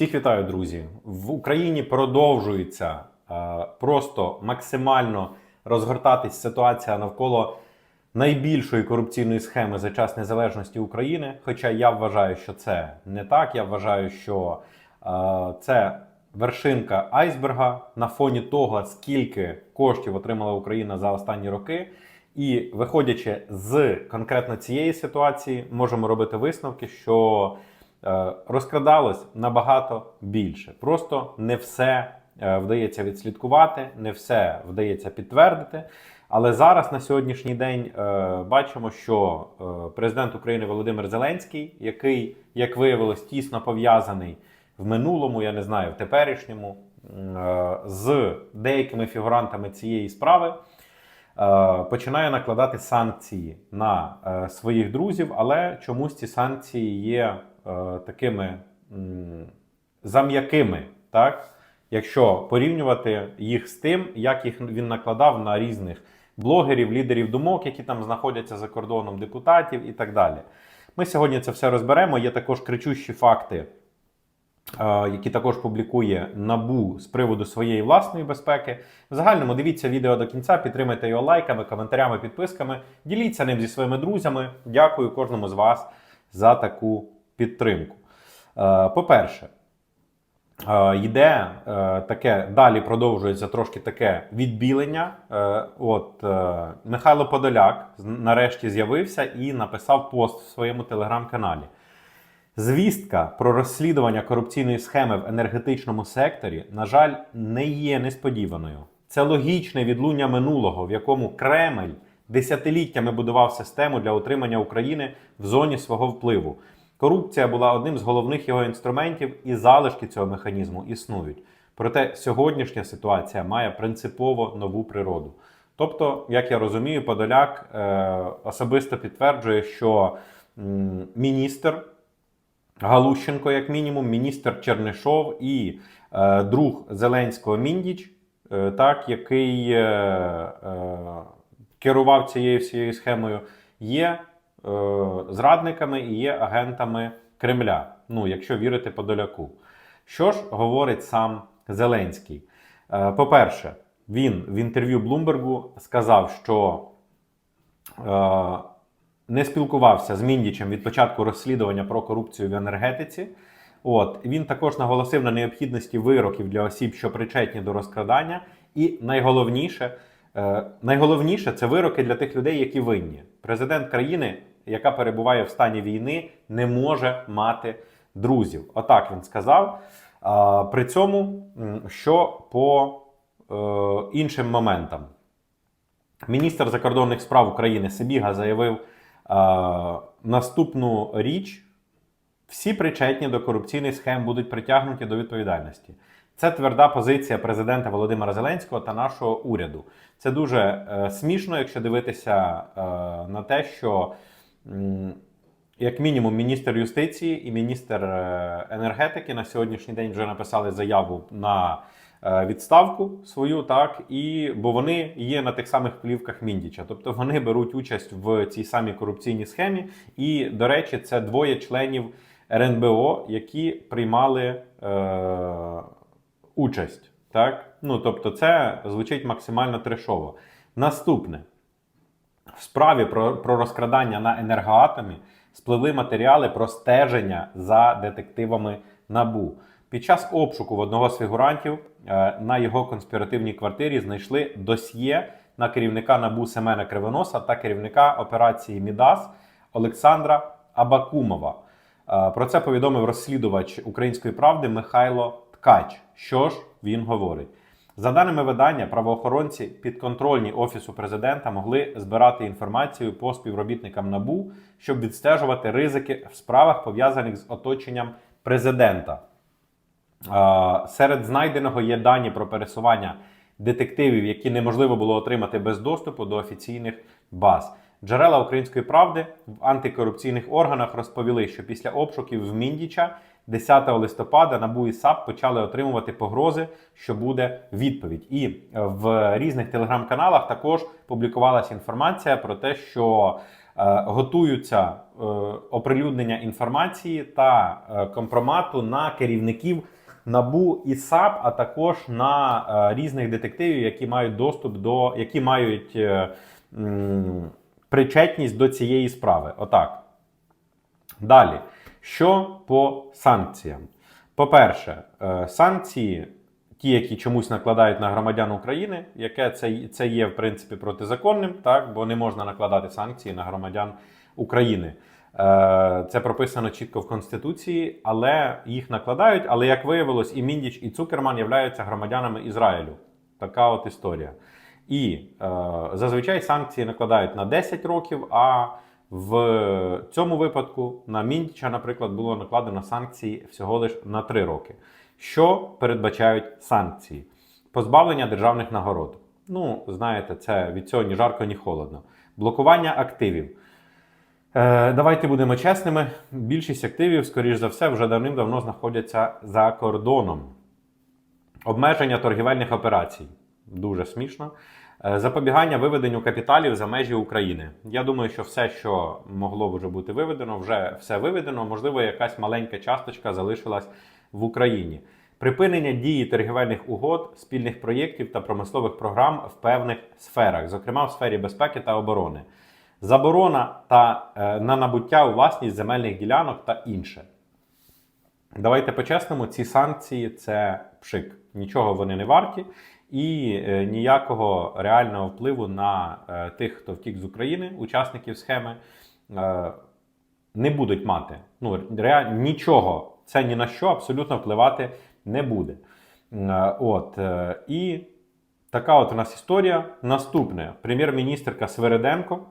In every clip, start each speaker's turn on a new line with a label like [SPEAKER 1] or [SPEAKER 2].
[SPEAKER 1] Всіх вітаю, друзі. В Україні продовжується е, просто максимально розгортатись ситуація навколо найбільшої корупційної схеми за час незалежності України. Хоча я вважаю, що це не так. Я вважаю, що е, це вершинка айсберга на фоні того, скільки коштів отримала Україна за останні роки. І виходячи з конкретно цієї ситуації, можемо робити висновки, що розкрадалось набагато більше. Просто не все е, вдається відслідкувати, не все вдається підтвердити. Але зараз на сьогоднішній день е, бачимо, що е, президент України Володимир Зеленський, який, як виявилось, тісно пов'язаний в минулому, я не знаю, в теперішньому, е, з деякими фігурантами цієї справи. е, Починає накладати санкції на е, своїх друзів, але чомусь ці санкції є е, такими зам'якими, так? якщо порівнювати їх з тим, як їх він накладав на різних блогерів, лідерів думок, які там знаходяться за кордоном, депутатів і так далі. Ми сьогодні це все розберемо. Є також кричущі факти, е, які також публікує Набу з приводу своєї власної безпеки. В загальному дивіться відео до кінця, підтримайте його лайками, коментарями, підписками. Діліться ним зі своїми друзями. Дякую кожному з вас за таку підтримку. Е, По-перше, Е, Йде е, таке, далі продовжується трошки таке відбілення. От Михайло Подоляк нарешті з'явився і написав пост в своєму телеграм-каналі. Звістка про розслідування корупційної схеми в енергетичному секторі, на жаль, не є несподіваною. Це логічне відлуння минулого, в якому Кремль десятиліттями будував систему для утримання України в зоні свого впливу. Корупція була одним з головних його інструментів, і залишки цього механізму існують. Проте сьогоднішня ситуація має принципово нову природу. Тобто, як я розумію, Подоляк е, особисто підтверджує, що м, міністр Галущенко, як мінімум, міністр Чернишов і е, друг Зеленського Міндіч, е, так, який е, е, керував цією всією схемою, є зрадниками і є агентами Кремля. Ну, якщо вірити Подоляку. Що ж говорить сам Зеленський? Е, по-перше, він в інтерв'ю Блумбергу сказав, що е, не спілкувався з Міндічем від початку розслідування про корупцію в енергетиці. От він також наголосив на необхідності вироків для осіб, що причетні до розкрадання, і найголовніше, е, найголовніше це вироки для тих людей, які винні. Президент країни, яка перебуває в стані війни, не може мати друзів. Отак він сказав. При цьому, що по е, іншим моментам, Міністр закордонних справ України Сибіга заявив е, наступну річ: всі причетні до корупційних схем будуть притягнуті до відповідальності. Це тверда позиція президента Володимира Зеленського та нашого уряду. Це дуже е, смішно, якщо дивитися е, на те, що як мінімум міністр юстиції і міністр е, енергетики на сьогоднішній день вже написали заяву на е, відставку свою, так і бо вони є на тих самих плівках Міндіча, тобто вони беруть участь в цій самій корупційній схемі. І, до речі, це двоє членів РНБО, які приймали е, участь. Так? Ну, тобто, це звучить максимально трешово. Наступне. В справі про, про розкрадання на енергоатомі спливли матеріали про стеження за детективами НАБУ. Під час обшуку в одного з фігурантів е, на його конспіративній квартирі знайшли досьє на керівника НАБУ Семена Кривоноса та керівника операції Мідас Олександра Абакумова. Е, Про це повідомив розслідувач української правди Михайло Ткач. Що ж він говорить? За даними видання, правоохоронці підконтрольні офісу президента могли збирати інформацію по співробітникам НАБУ, щоб відстежувати ризики в справах пов'язаних з оточенням президента. Серед знайденого є дані про пересування детективів, які неможливо було отримати без доступу до офіційних баз. Джерела української правди в антикорупційних органах розповіли, що після обшуків в Міндіча 10 листопада НАБУ і САП почали отримувати погрози, що буде відповідь. І в різних телеграм-каналах також публікувалася інформація про те, що е, готуються е, оприлюднення інформації та е, компромату на керівників НАБУ і САП, а також на е, різних детективів, які мають доступ до які мають е, причетність до цієї справи. Отак. Далі, що по санкціям? По-перше, е, санкції, ті, які чомусь накладають на громадян України, яке це, це є в принципі протизаконним, так, бо не можна накладати санкції на громадян України. Е, Це прописано чітко в Конституції, але їх накладають. Але як виявилось, і Міндіч, і Цукерман являються громадянами Ізраїлю. Така от історія. І е, зазвичай санкції накладають на 10 років, а в цьому випадку на Міндіча, наприклад, було накладено санкції всього лише на 3 роки. Що передбачають санкції? Позбавлення державних нагород. Ну, знаєте, це від цього ні жарко, ні холодно. Блокування активів. Е, давайте будемо чесними. Більшість активів, скоріш за все, вже давним-давно знаходяться за кордоном. Обмеження торгівельних операцій. Дуже смішно. Е, Запобігання виведенню капіталів за межі України. Я думаю, що все, що могло вже бути виведено, вже все виведено. Можливо, якась маленька часточка залишилась в Україні. Припинення дії торгівельних угод, спільних проєктів та промислових програм в певних сферах, зокрема в сфері безпеки та оборони. Заборона та е, на набуття у власність земельних ділянок та інше. Давайте по-чесному, ці санкції це пшик. Нічого вони не варті, і е, ніякого реального впливу на е, тих, хто втік з України, учасників схеми, е, не будуть мати. Ну, реаль... нічого, це ні на що абсолютно впливати не буде. От, і така от у нас історія. Наступне: прем'єр-міністрка Свереденко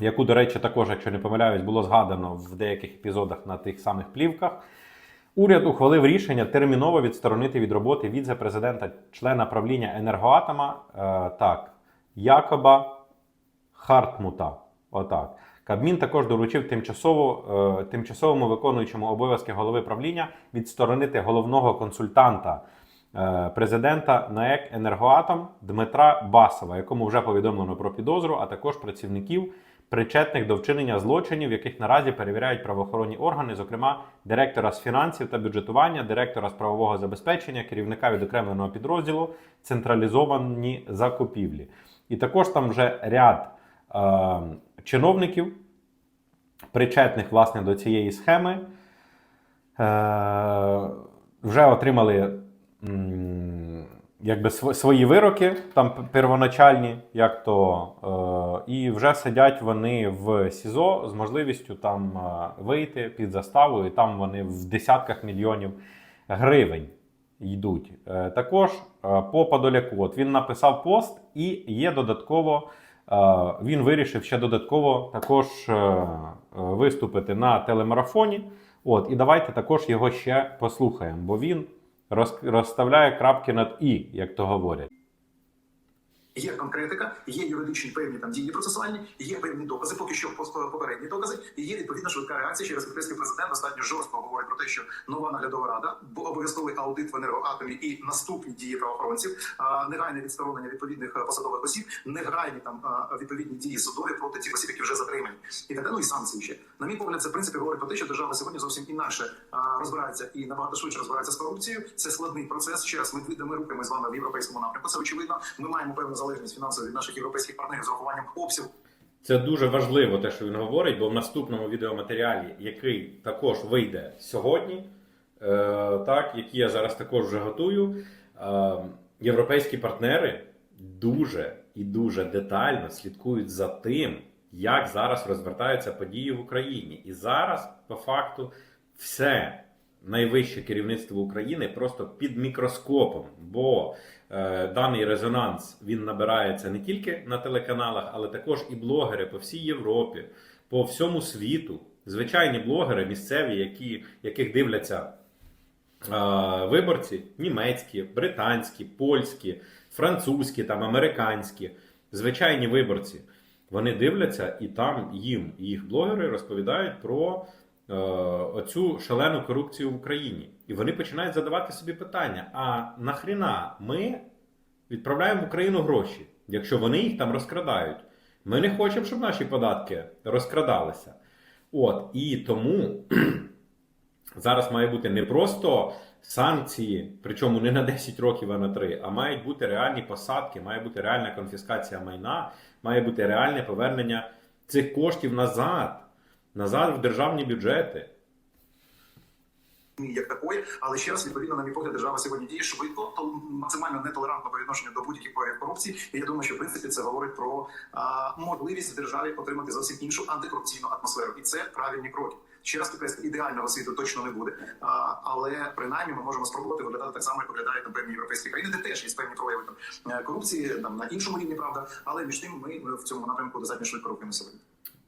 [SPEAKER 1] яку, до речі, також, якщо не помиляюсь, було згадано в деяких епізодах на тих самих плівках. Уряд ухвалив рішення терміново відсторонити від роботи віце-президента члена правління енергоатома е, так, Якоба Хартмута. Отак. Кабмін також доручив тимчасово, е, тимчасовому виконуючому обов'язки голови правління відсторонити головного консультанта е, президента НАЕК Енергоатом Дмитра Басова, якому вже повідомлено про підозру, а також працівників, причетних до вчинення злочинів, яких наразі перевіряють правоохоронні органи, зокрема директора з фінансів та бюджетування, директора з правового забезпечення, керівника відокремленого підрозділу, централізовані закупівлі. І також там вже ряд е, чиновників, причетних власне до цієї схеми, е, вже отримали м, якби свої вироки, там первоначальні, як то, е, і вже сидять вони в СІЗО з можливістю там е, вийти під заставу, і там вони в десятках мільйонів гривень йдуть. Е, також е, по Подоляку, от він написав пост, і є додатково. е, Він вирішив ще додатково також е, виступити на телемарафоні. От, і давайте також його ще послухаємо, бо він розставляє крапки над і, як то говорять.
[SPEAKER 2] Є конкретика, є юридичні певні там дії процесуальні, є певні докази, поки що попередні докази, і є відповідна швидка реакція через європейський президент достатньо жорстко говорить про те, що нова наглядова рада, бо обов'язковий аудит в енергоатомі і наступні дії правоохоронців, негайне відсторонення відповідних е, посадових осіб, негайні там відповідні дії судові проти цих осіб, які вже затримані, і так далі, ну і санкції ще. На мій погляд, це в принципі говорить про те, що держава сьогодні зовсім інакше розбирається і набагато швидше розбирається з корупцією. Це складний процес. Ще раз ми віддаємо руки. Ми з вами в європейському напрямку. Це очевидно. Ми маємо певну залежність фінансову від наших європейських партнерів з урахуванням обсягу
[SPEAKER 1] Це дуже важливо, те, що він говорить, бо в наступному відеоматеріалі, який також вийде сьогодні, е, так, який я зараз також вже готую, е, європейські партнери дуже і дуже детально слідкують за тим, як зараз розвертаються події в Україні. І зараз, по факту, все найвище керівництво України просто під мікроскопом, бо е, даний резонанс він набирається не тільки на телеканалах, але також і блогери по всій Європі, по всьому світу. Звичайні блогери місцеві, які, яких дивляться е, виборці німецькі, британські, польські, французькі, там, американські, звичайні виборці. Вони дивляться, і там їм їх блогери розповідають про оцю шалену корупцію в Україні. І вони починають задавати собі питання: а нахріна ми відправляємо в Україну гроші, якщо вони їх там розкрадають? Ми не хочемо, щоб наші податки розкрадалися. От, і тому зараз має бути не просто санкції, причому не на 10 років, а на 3, а мають бути реальні посадки, має бути реальна конфіскація майна, має бути реальне повернення цих коштів назад, назад в державні бюджети.
[SPEAKER 2] як такої, але ще раз відповідно на мій погляд, держава сьогодні діє швидко, то максимально нетолерантно по відношенню до будь-яких проявів корупції. І я думаю, що в принципі це говорить про а, можливість в державі отримати зовсім іншу антикорупційну атмосферу, і це правильні кроки. Ще раз підкреслю, ідеального світу точно не буде, а, але принаймні ми можемо спробувати виглядати так само, як виглядають там певні європейські країни, де теж є певні прояви там е, корупції там на іншому рівні, правда, але між тим ми в цьому напрямку достатньо швидко рухаємося.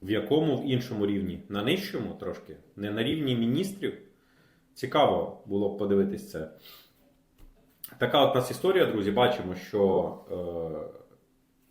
[SPEAKER 1] В якому в іншому рівні? На нижчому трошки? Не на рівні міністрів? Цікаво було б подивитись це. Така от нас історія, друзі. Бачимо, що е,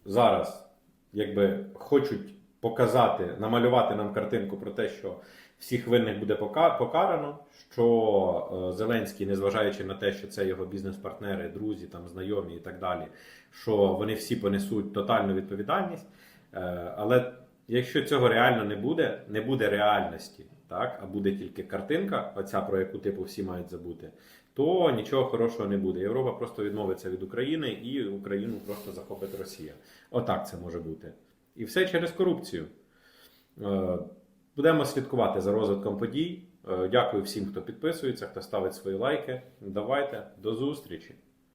[SPEAKER 1] зараз якби хочуть показати, намалювати нам картинку про те, що всіх винних буде покарано, що е, Зеленський, незважаючи на те, що це його бізнес-партнери, друзі, там, знайомі і так далі, що вони всі понесуть тотальну відповідальність. Е, але якщо цього реально не буде, не буде реальності, так, а буде тільки картинка, оця про яку типу всі мають забути, то нічого хорошого не буде. Європа просто відмовиться від України і Україну просто захопить Росія. Отак це може бути. І все через корупцію. Е, Будемо слідкувати за розвитком подій. Е, Дякую всім, хто підписується, хто ставить свої лайки. Давайте до зустрічі!